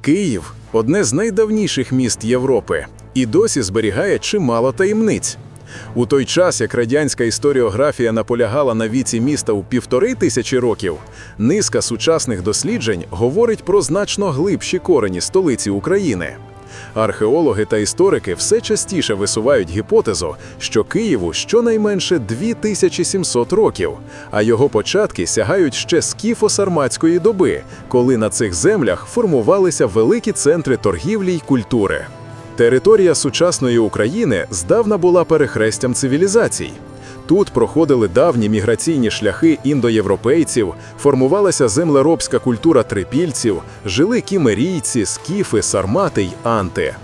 Київ одне з найдавніших міст Європи і досі зберігає чимало таємниць. У той час, як радянська історіографія наполягала на віці міста у півтори тисячі років, низка сучасних досліджень говорить про значно глибші корені столиці України. Археологи та історики все частіше висувають гіпотезу, що Києву щонайменше 2700 років, а його початки сягають ще скіфо-сарматської доби, коли на цих землях формувалися великі центри торгівлі й культури. Територія сучасної України здавна була перехрестям цивілізацій. Тут проходили давні міграційні шляхи індоєвропейців, формувалася землеробська культура трипільців, жили кімерійці, скіфи, сармати й анти.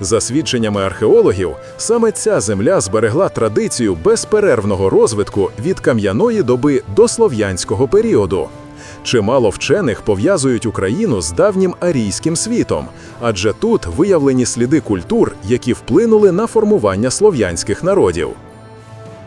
За свідченнями археологів, саме ця земля зберегла традицію безперервного розвитку від кам'яної доби до слов'янського періоду. Чимало вчених пов'язують Україну з давнім арійським світом, адже тут виявлені сліди культур, які вплинули на формування слов'янських народів.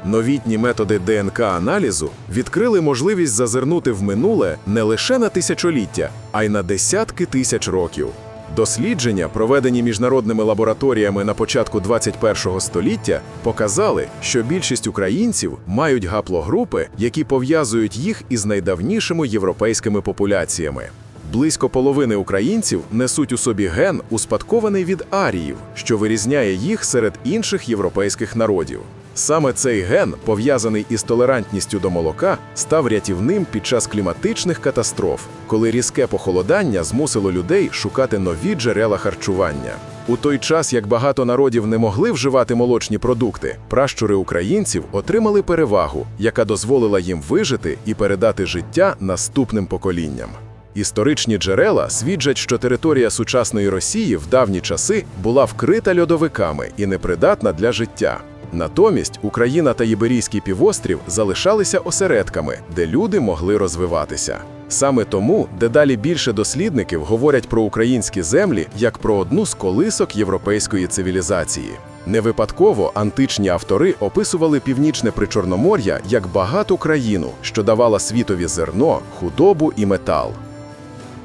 Новітні методи ДНК-аналізу відкрили можливість зазирнути в минуле не лише на тисячоліття, а й на десятки тисяч років. Дослідження, проведені міжнародними лабораторіями на початку 21-го століття, показали, що більшість українців мають гаплогрупи, які пов'язують їх із найдавнішими європейськими популяціями. Близько половини українців несуть у собі ген, успадкований від аріїв, що вирізняє їх серед інших європейських народів. Саме цей ген, пов'язаний із толерантністю до молока, став рятівним під час кліматичних катастроф, коли різке похолодання змусило людей шукати нові джерела харчування. У той час, як багато народів не могли вживати молочні продукти, пращури українців отримали перевагу, яка дозволила їм вижити і передати життя наступним поколінням. Історичні джерела свідчать, що територія сучасної Росії в давні часи була вкрита льодовиками і непридатна для життя. Натомість Україна та Іберійський півострів залишалися осередками, де люди могли розвиватися. Саме тому дедалі більше дослідників говорять про українські землі як про одну з колисок європейської цивілізації. Не випадково античні автори описували північне причорномор'я як багату країну, що давала світові зерно, худобу і метал.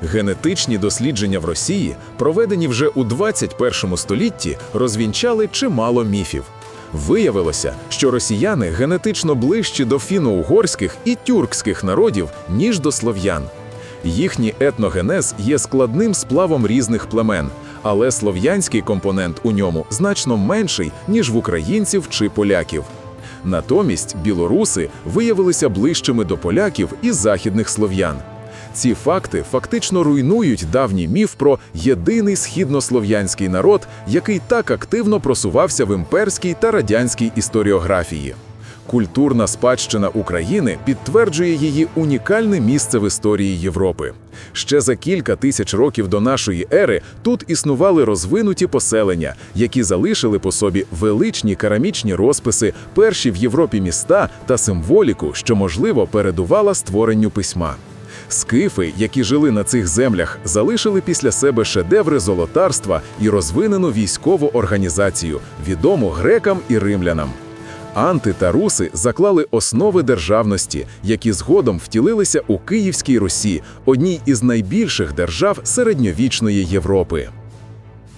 Генетичні дослідження в Росії, проведені вже у 21 столітті, розвінчали чимало міфів. Виявилося, що росіяни генетично ближчі до фіно-угорських і тюркських народів, ніж до слов'ян. Їхній етногенез є складним сплавом різних племен, але слов'янський компонент у ньому значно менший, ніж в українців чи поляків. Натомість білоруси виявилися ближчими до поляків і західних слов'ян. Ці факти фактично руйнують давній міф про єдиний східнослов'янський народ, який так активно просувався в імперській та радянській історіографії. Культурна спадщина України підтверджує її унікальне місце в історії Європи. Ще за кілька тисяч років до нашої ери тут існували розвинуті поселення, які залишили по собі величні керамічні розписи, перші в Європі міста та символіку, що можливо передувала створенню письма. Скифи, які жили на цих землях, залишили після себе шедеври золотарства і розвинену військову організацію, відому грекам і римлянам. Анти та руси заклали основи державності, які згодом втілилися у Київській Русі, одній із найбільших держав середньовічної Європи.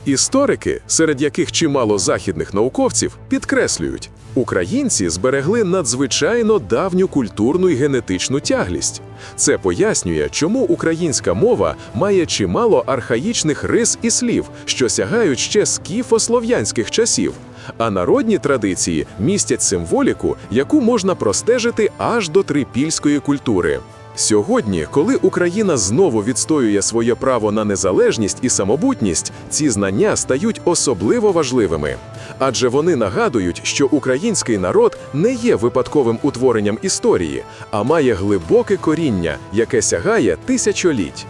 Історики, серед яких чимало західних науковців, підкреслюють, українці зберегли надзвичайно давню культурну і генетичну тяглість. Це пояснює, чому українська мова має чимало архаїчних рис і слів, що сягають ще скіфослов'янських часів. А народні традиції містять символіку, яку можна простежити аж до трипільської культури. Сьогодні, коли Україна знову відстоює своє право на незалежність і самобутність, ці знання стають особливо важливими. Адже вони нагадують, що український народ не є випадковим утворенням історії, а має глибоке коріння, яке сягає тисячоліть.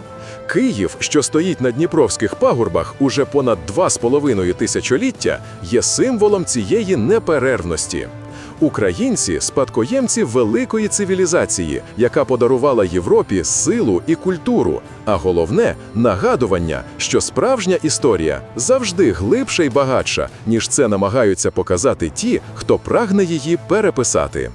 Київ, що стоїть на Дніпровських пагорбах уже понад два з половиною тисячоліття, є символом цієї неперервності. Українці спадкоємці великої цивілізації, яка подарувала Європі силу і культуру, а головне нагадування, що справжня історія завжди глибша і багатша, ніж це намагаються показати ті, хто прагне її переписати.